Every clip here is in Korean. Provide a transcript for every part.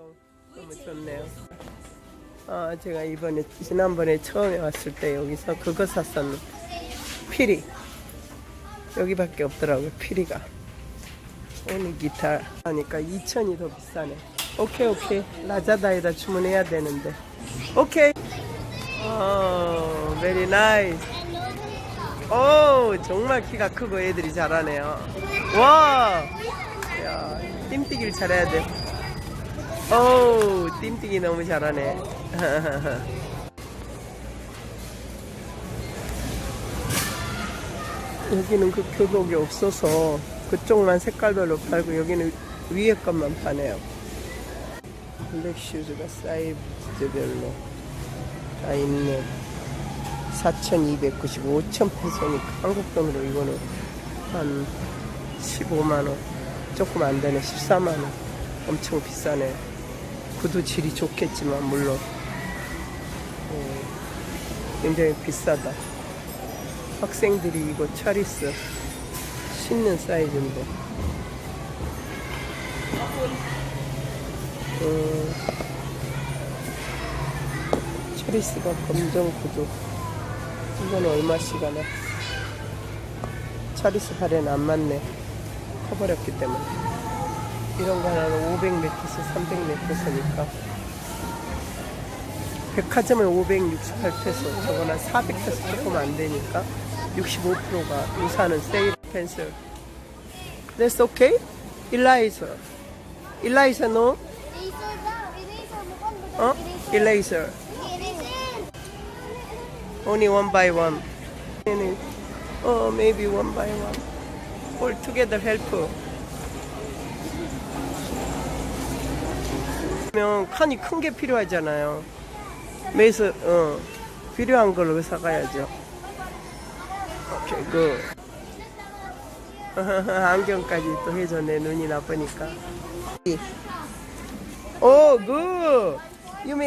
인사동 너무 좋네요. 아, 제가 이번에 지난번에 처음에 왔을 때 여기서 그거 샀었는데 피리 여기밖에 없더라고요. 피리가 오늘 기타 하니까 2천이 더 비싸네. 오케이 오케이 라자다에다 주문해야 되는데 오케이. 어, very nice. 오, 정말 키가 크고 애들이 잘하네요. 와, 야, 띵뛰기를 잘해야 돼. 오, 띵뛰기 너무 잘하네. 여기는 그 교복이 없어서 그쪽만 색깔별로 팔고 여기는 위에 것만 파네요. 블랙 슈즈가 사이즈별로 다 있네. 4,295, 5,000 페소니까 한국 돈으로 이거는 한 15만 원, 조금 안 되네, 14만 원. 엄청 비싸네. 구두 질이 좋겠지만 물론 어, 굉장히 비싸다. 학생들이 이거 차리스 신는 사이즈인데. 어, 차리스가 검정 구두. 이건 얼마씩 하나? 차리스 발에는 안 맞네. 커버렸기 때문에. 이런 거 하나는 500메트스, 300메트스니까. 백화점은 568페소, 저거는 400페소 조금 안 되니까 65%가 우산은 세일 펜슬. That's okay? 일라이서. 일라이서 no? 어? Eraser. Only one by one. Oh, maybe one by one. All together help. 면 칸이 큰 게 필요하잖아요. 매서 어 필요한 걸로 사가야죠. 오케이 그 안경까지 또내 눈이 나쁘니까. 오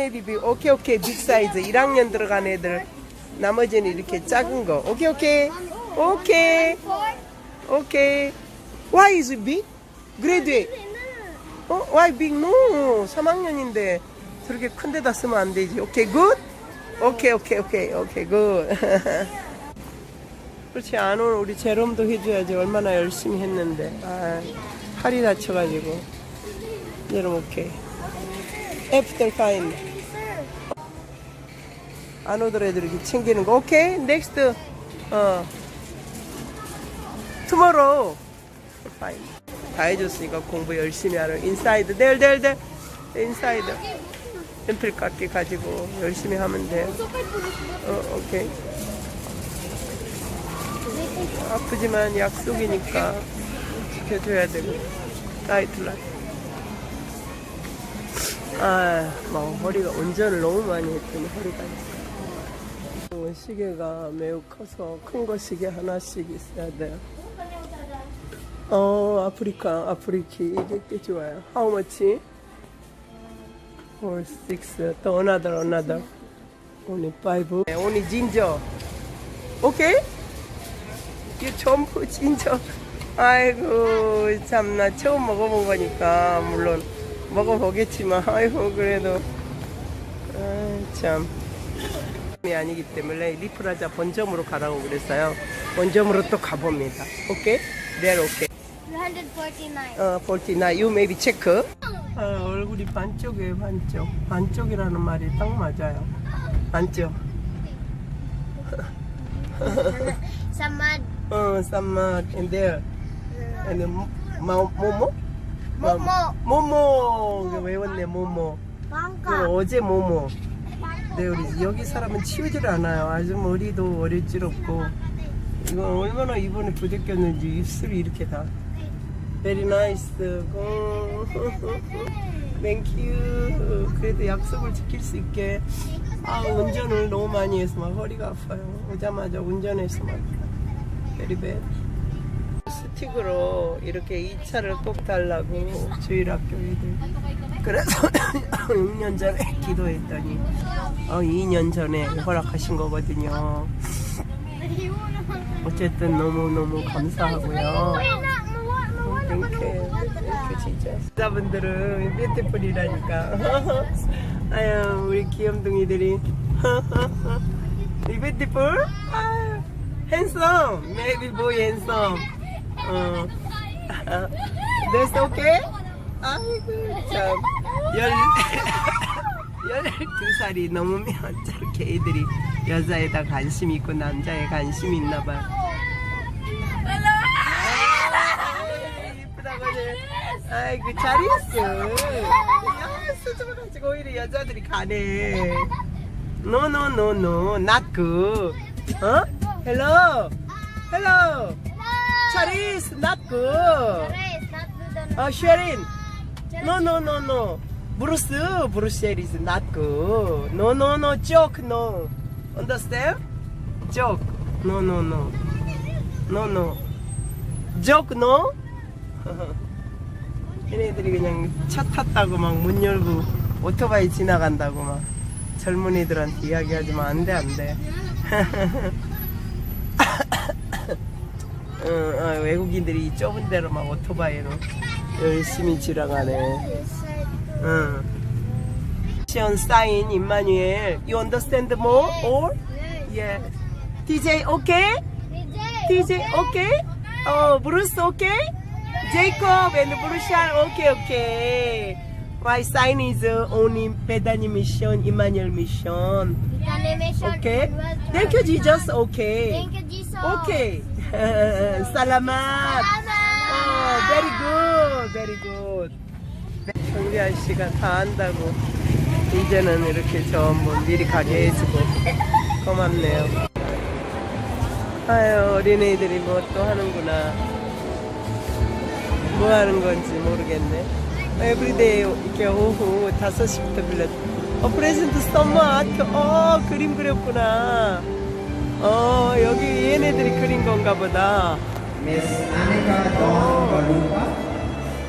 be big. 오케이 오케이 빅 사이즈 1학년 들어간 애들 나머지는 이렇게 작은 거. 오케이 오케이 오케이 오케이. Why is it big? Graduate. 어? Why big? No. 3학년인데 저렇게 큰 데다 쓰면 안 되지. 오케이 굿. 오케이 오케이 오케이 오케이 굿. 그렇지 안 오는 우리 제롬도 해줘야지 얼마나 열심히 했는데 아 팔이 다쳐가지고 제롬 오케이. After fine. 안 오더라 애들 이렇게 챙기는 거. 오케이. 넥스트. 어. 파인. 다 해줬으니까 공부 열심히 하는 인사이드. 델, 델, 델. 인사이드. 앰플 깎기 가지고 열심히 하면 돼. 어, 오케이. 아프지만 약속이니까 지켜줘야 되고. 라이트. 아, 뭐 허리가 운전을 너무 많이 했더니 허리가 어, 시계가 매우 커서 큰 거 시계 하나씩 있어야 돼요. 어, 아프리카, 아프리키 이게 꽤 좋아요. How much? Four, six, 또 another, another. Only five. 네, Only ginger. Okay? 이 전부 진저. 아이고 참나 처음 먹어본 거니까 물론 먹어보겠지만 아이고 그래도 아참 이 아니기 때문에 리프라자 본점으로 가라고 그랬어요. 본점으로 또 가봅니다. 오케이? 네, 오케이. 149. 어, 볼티나 you maybe 체크. 아, 얼굴이 반쪽이에요, 반쪽. 반쪽이라는 말이 딱 맞아요. 반쪽. Samad. 어, 쌈맛 and there. and then 마, 모모? Momo. 모모. 이거 외웠네, 모모. 그 Bangka. 어제 모모. 네, 우리 여기 사람은 치우질 않아요. 아주 머리도 어렵지럽고. 이거 얼마나 이번에 부대꼈는지 입술이 이렇게 다. Very nice. 고. Thank you. 그래도 약속을 지킬 수 있게. 아, 운전을 너무 많이 해서 막 허리가 아파요. 오자마자 운전해서 막. Very bad. 스틱으로 이렇게 이 차를 꼭 달라고 주일 학교 애들. 그래서 6년 전에 기도했더니 어, 2년 전에 허락하신 거거든요. 어쨌든 너무너무 감사하고요. Thank you. 이렇게 진짜. 여자분들은 뷰티풀이라니까. 아유, 우리 귀염둥이들이. 이 뷰티풀? 아유, handsome. 어. That's okay? 아이고, 참. 열, 열두 살이 넘으면 저렇게 애들이 여자에다 관심 있고 남자에 관심 있나 봐요. 이쁘다고 하네. 아이고 잘했어. 야, 수줍어 가지고 오히려 여자들이 가네. No no no no not good. 어? Hello. Hello. Charis not good. 어 Sherin. No no no no. Bruce Bruce is not good. No no no joke no. Understand? Joke. No no no. No no. Joke no. 얘네들이 그냥 차 탔다고 막 문 열고 오토바이 지나간다고 막 젊은이들한테 이야기하지만 안 돼 안돼 어, 어, 외국인들이 이 좁은 데로 막 오토바이로 열심히 지나가네 응. 시온 사인 임마누엘 You understand more? Or? Yeah DJ okay? DJ okay? 어 브루스 okay? Jacob and Bruce are okay okay My sign is uh, only Pedani mission, Emmanuel mission Okay? Thank you Jesus okay Thank you, Jesus. Okay. Salamat. Oh, very good. Very good. 정리 아저씨가 다 안다고 이제는 이렇게 전부 미리 가게 해주고 고맙네요. 아유 어린애들이 뭐 또 하는구나. 뭐 하는 건지 모르겠네. 에브리데이 이렇게 오후 5시부터 빌렸. 어 프레젠트 썸머 아트. 어 그림 그렸구나. 어 여기 얘네들이 그린 건가 보다. Miss Anika Dawn Galupa.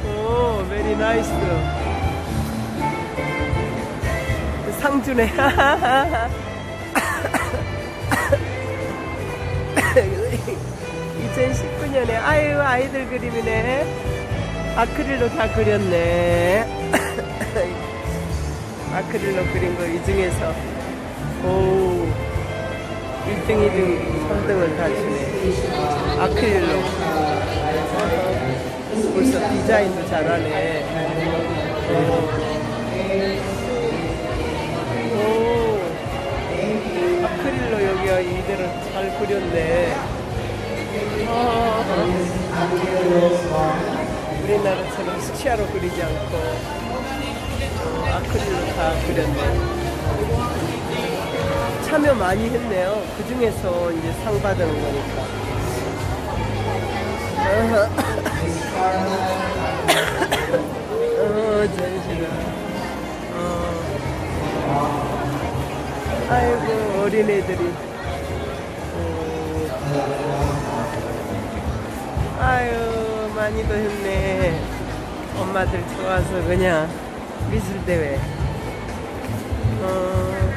오, 베리 나이스. 상주네. 2019년에 아유 아이들 그림이네. 아크릴로 다 그렸네. 아크릴로 그린 거 이 중에서 오 1등, 2등, 3등을 다 주네. 아크릴로. 벌써 디자인도 잘하네. 오. 오. 아크릴로 여기가 이대로 잘 그렸네. 아. 우리나라처럼 수치화로 그리지 않고 어, 아크릴로 다 그렸네. 참여 많이 했네요. 그 중에서 이제 상 받는 거니까. 어, 전시가. 어. 아이고, 어린애들이. 어. 아유, 많이도 했네. 엄마들 좋아서 그냥 미술대회. 어,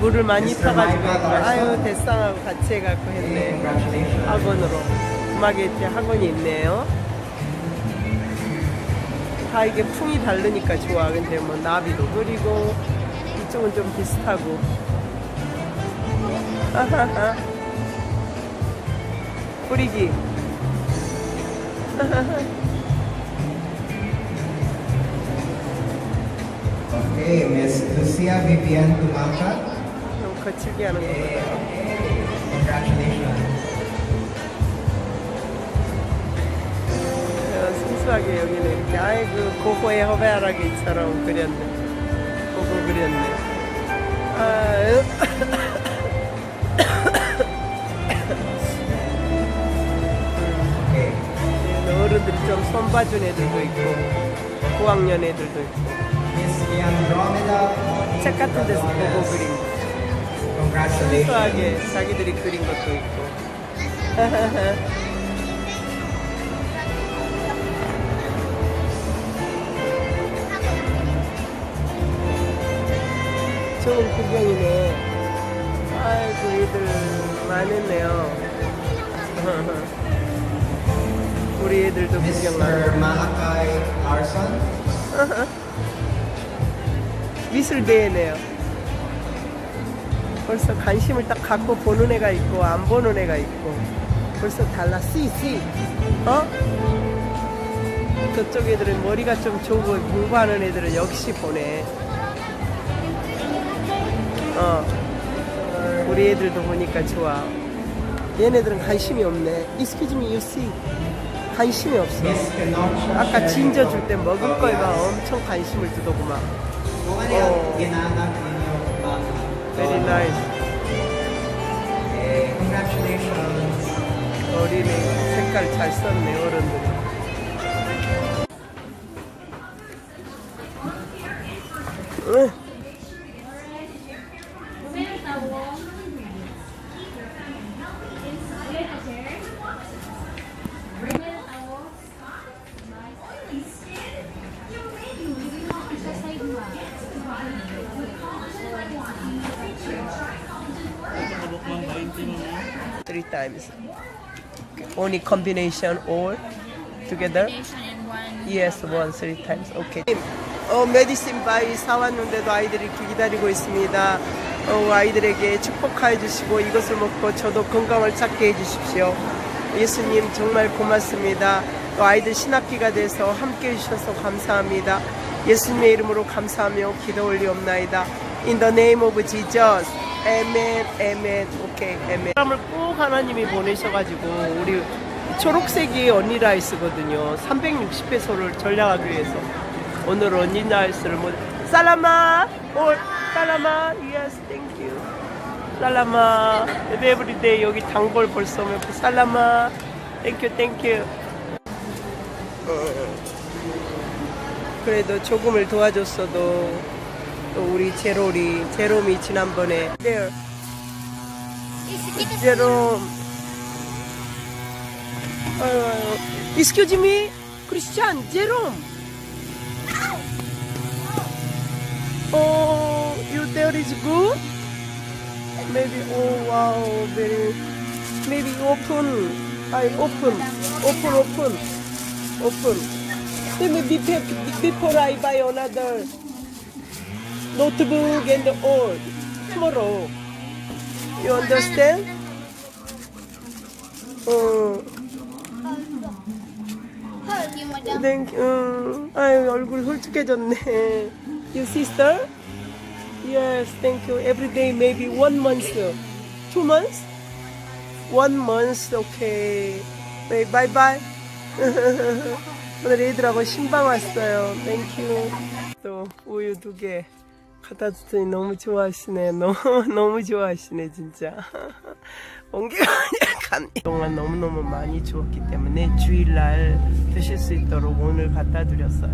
물을 많이 타가지고, 아유, 대쌍하고 같이 해갖고 했네. 학원으로. 음악에 이제 학원이 있네요. 다 이게 풍이 다르니까 좋아. 근데 뭐 나비도 그리고 이쪽은 좀 비슷하고. 아하하. 뿌리기. Okay, Miss Lucia Vivian. 좀 거칠게 하는 거보다. Congratulations. 어, 순수하게 여기는 이렇게 아이고 고고의 허베아라기처럼 그렸네. 고고 그렸네. 아유. 어른들이 좀 손봐준 애들도 있고 고학년 애들도 있고. 책 같은 데서 보고 그린. 순수하게 자기들이 그린 것도 있고. 좋은 구경이네. 아이고 애들 많았네요 우리 애들도 구경 나. Mr. Malachi Larson. 미술 대회네요. 벌써 관심을 딱 갖고 보는 애가 있고 안 보는 애가 있고 벌써 달라. 씨, 씨. 어? 저쪽 애들은 머리가 좀 좋고 공부하는 애들은 역시 보네. 어. 우리 애들도 보니까 좋아. 얘네들은 관심이 없네. Excuse me, you see. 관심이 없어. 아까 진저 줄 때 먹을 거에 막 Tobias. 엄청 관심을 두더구만. Oh. ma'am? Very nice. Eh. 어린애 색깔 잘 썼네 어른들이. 응. Three times. Only combination or together? one Yes, one, three times. Okay. 어, 메디신 바이 사왔는데도 아이들이 이렇게 기다리고 있습니다. 어, 아이들에게 축복하여 주시고 이것을 먹고 저도 건강을 찾게 해 주십시오. 예수님 정말 고맙습니다. 또 아이들 신학기가 돼서 함께 해주셔서 감사합니다. 예수님의 이름으로 감사하며 기도 올리옵나이다. In the name of Jesus. Amen, amen. 오케이, amen. 사람을 꼭 하나님이 보내셔가지고 우리 초록색이 언니 라이스거든요. 360회소를 전략하기 위해서. 오늘 언니 라이스를 못. 살라마! 올! 살라마! Yes, thank you. 살라마. 에브리데이 여기 단골 벌써 오면 살라마. Thank you, thank you. 어, 그래도 조금을 도와줬어도 또 우리 제로리, 제롬이 지난번에 제롬 Uh, excuse me, Christian, Jerome. Oh, you there is good? Maybe, oh wow, very, maybe open. I open, open, open, open. Maybe before I buy another notebook and all, tomorrow. You understand? Uh, Thank you, madam. thank you. 아유, 얼굴 홀쭉해졌네. You sister? Yes, thank you. Every day, maybe one month. Two months? One month, okay. 네, bye bye. 오늘 애들하고 신방 왔어요. Thank you. 또 우유 두 개 갖다 줬더니 너무 좋아하시네. 너무 너무 좋아하시네 진짜. 옮기가 간 동안 너무 너무 많이 주었기 때문에 주일날 드실 수 있도록 오늘 갖다 드렸어요.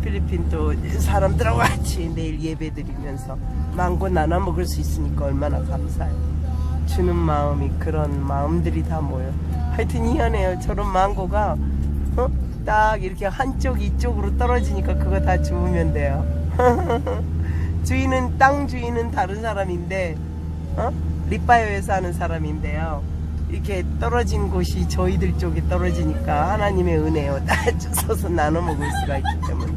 필리핀 또 사람들하고 같이 내일 예배 드리면서 망고 나눠 먹을 수 있으니까 얼마나 감사해요. 주는 마음이 그런 마음들이 다 모여. 하여튼 희한해요. 저런 망고가 어? 딱 이렇게 한쪽 이쪽으로 떨어지니까 그거 다 주우면 돼요. 주인은 땅 주인은 다른 사람인데 어? 리바이오에서 하는 사람인데요. 이렇게 떨어진 곳이 저희들 쪽에 떨어지니까 하나님의 은혜요. 다 주워서 나눠 먹을 수가 있기 때문에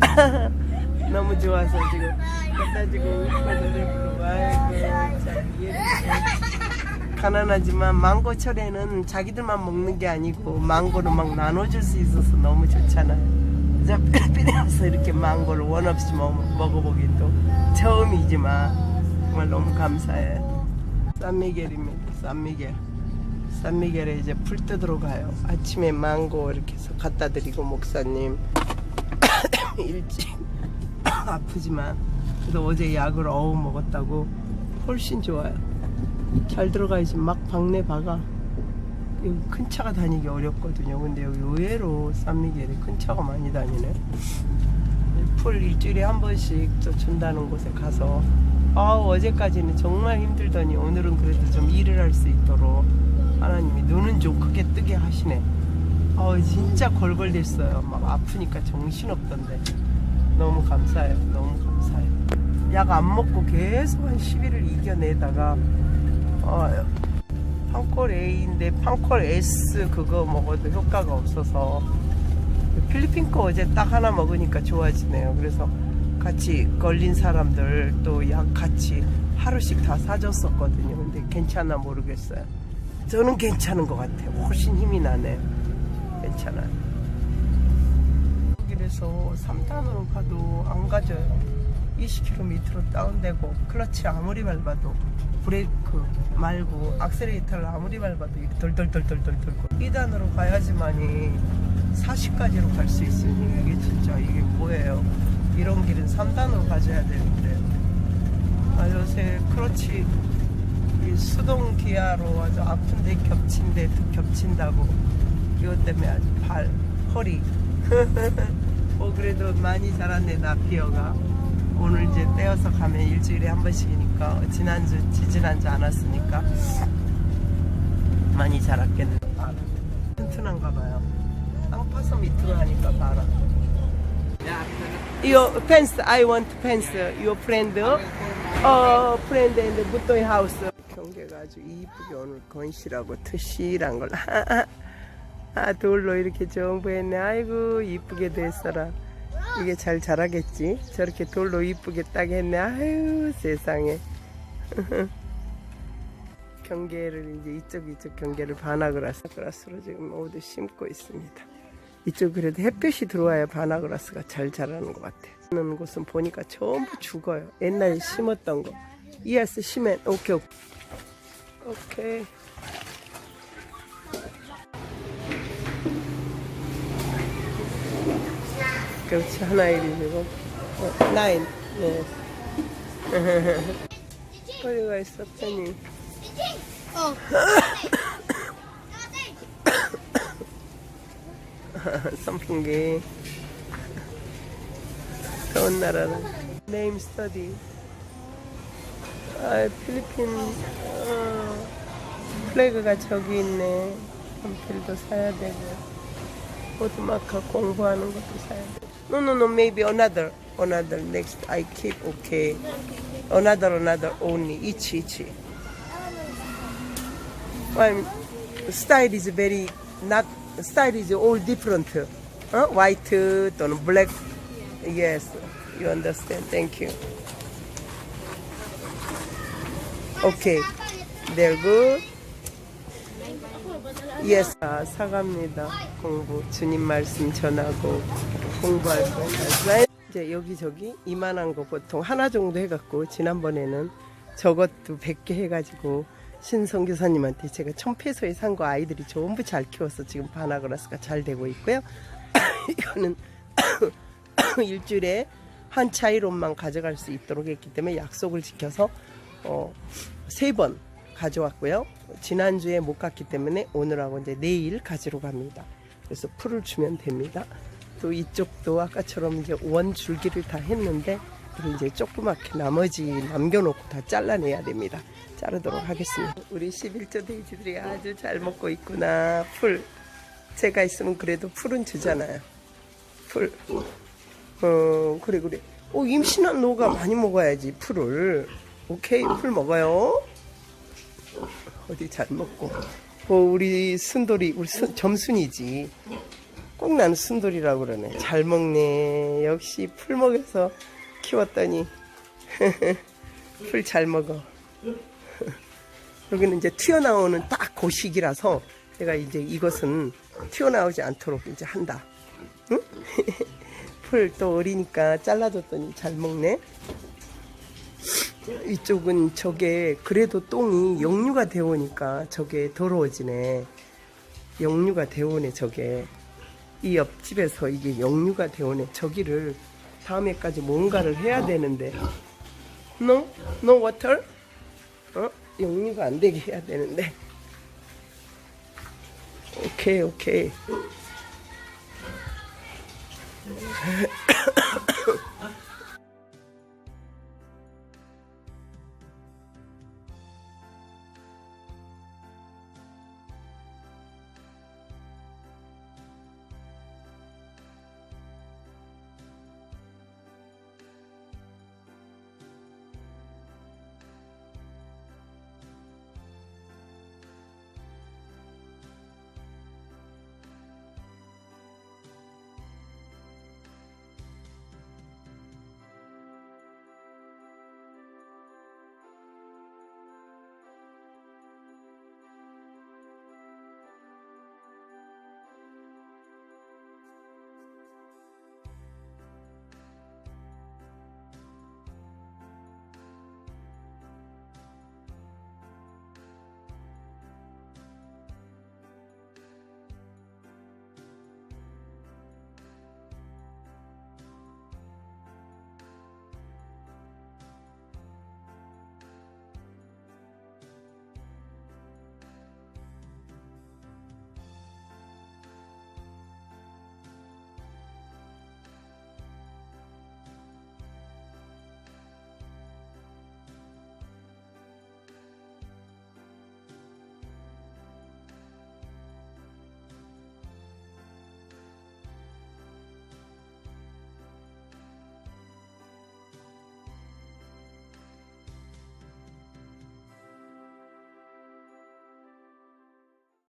너무 좋아서 지금 갖다 주고 부르고 아이고 참 가난하지만 망고철에는 자기들만 먹는 게 아니고 망고를 막 나눠줄 수 있어서 너무 좋잖아요. 저 와서 이렇게 망고를 원 없이 먹, 먹어보기 또 처음이지만 정말 너무 감사해요. 산미겔입니다. 산미겔. 산미겔에 이제 풀 뜯으러 가요. 아침에 망고 이렇게 해서 갖다 드리고 목사님 일찍 아프지만 그래도 어제 약을 어우 먹었다고 훨씬 좋아요. 잘 들어가야지 막 박내 박아. 여기 큰 차가 다니기 어렵거든요. 근데 여기 의외로 산미겔에 큰 차가 많이 다니네. 풀 일주일에 한 번씩 또 준다는 곳에 가서 아 어제까지는 정말 힘들더니 오늘은 그래도 좀 일을 할 수 있도록 하나님이 눈은 좀 크게 뜨게 하시네. 아 진짜 골골댔어요. 막 아프니까 정신 없던데 너무 감사해요. 너무 감사해요. 약 안 먹고 계속 한 10일을 이겨내다가 어, 판콜 A인데 판콜 S 그거 먹어도 효과가 없어서 필리핀 거 어제 딱 하나 먹으니까 좋아지네요. 그래서 같이 걸린 사람들 또 약 같이 하루씩 다 사줬었거든요. 근데 괜찮아 모르겠어요. 저는 괜찮은 것 같아요. 훨씬 힘이 나네요. 괜찮아요. 길에서 3단으로 가도 안 가져요. 20km 밑으로 다운되고 클러치 아무리 밟아도 브레이크 말고 악셀레이터를 아무리 밟아도 이렇게 덜덜덜덜덜 돌고 2단으로 가야지만이 40까지로 갈 수 있으니 이게 진짜 이게 뭐예요 이런 길은 3단으로 가져야 되는데 아 요새 클러치 이 수동 기아로 아주 아픈데 겹친데 또 겹친다고. 이것 때문에 아주 발 허리. 뭐 그래도 많이 자랐네 나피어가. 오늘 이제 떼어서 가면 일주일에 한 번씩이니까 지난주 지지난주 안 왔으니까 많이 자랐겠네. 아, 튼튼한가 봐요. 땅 파서 밑으로 하니까 봐라. Your pants, I want pants. Your friend, 어, and. 경계가 아주 이쁘게 오늘 건실하고 트실한 걸. 아, 돌로 이렇게 정부했네. 아이고, 이쁘게 됐어라. 이게 잘 자라겠지? 저렇게 돌로 이쁘게 딱 했네. 아유, 세상에. 경계를 이제 이쪽 이쪽 경계를 바나그라스 그라스로 지금 모두 심고 있습니다. 이쪽 그래도 햇볕이 들어와야 바나그라스가 잘 자라는 것 같아. 는 곳은 보니까 전부 죽어요. 옛날에 심었던 거. 이에스 심엔 오케이 오케이. 오케이. 그렇지 하나 일이고. 어, 나인. 네. 어디가 있어 팬이. Oh. 선풍기. 더운 나라라 네임 스터디. 아 필리핀. 어, 플래그가 저기 있네 연필도 사야 되고 오드마카 공부하는 것도 사야 돼 No no no maybe another another next I keep okay another another only each each well style is very not style is all different. 어? white 또는 black. Yes, you understand. Thank you. Okay, they're good. Yes, 아, 사갑니다. 공부 주님 말씀 전하고 공부할 거예요. 이제 여기저기 이만한 거 보통 하나 정도 해갖고 지난번에는 저것도 100개 해가지고 신성 교사님한테 제가 청패소에 산 거 아이들이 전부 잘 키워서 지금 바나그라스가 잘 되고 있고요. 이거는 일주일에 한 차이론만 가져갈 수 있도록 했기 때문에 약속을 지켜서 어, 세번 가져왔고요. 지난주에 못 갔기 때문에 오늘하고 이제 내일 가지러 갑니다. 그래서 풀을 주면 됩니다. 또 이쪽도 아까처럼 이제 원 줄기를 다 했는데 이제 조그맣게 나머지 남겨놓고 다 잘라내야 됩니다. 자르도록 하겠습니다. 우리 11조 돼지들이 아주 잘 먹고 있구나. 풀. 제가 있으면 그래도 풀은 주잖아요. 풀. 어, 그래, 그래. 어, 임신한 노가 많이 먹어야지, 풀을. 오케이, 풀 먹어요. 어디 잘 먹고. 어, 우리 순돌이, 우리 순, 점순이지. 꼭 나는 순돌이라고 그러네. 잘 먹네. 역시 풀 먹여서 키웠더니. 풀 잘 먹어. 여기는 이제 튀어나오는 딱그 시기라서 내가 이제 이것은 튀어나오지 않도록 이제 한다. 응? 풀 또 어리니까 잘라줬더니 잘 먹네. 이쪽은 저게 그래도 똥이 역류가 되오니까 저게 더러워지네. 역류가 되오네 저게. 이 옆집에서 이게 역류가 되오네. 저기를 다음에까지 뭔가를 해야 되는데. No? No water? 어? 역류가 안 되게 해야 되는데. 오케이, 오케이.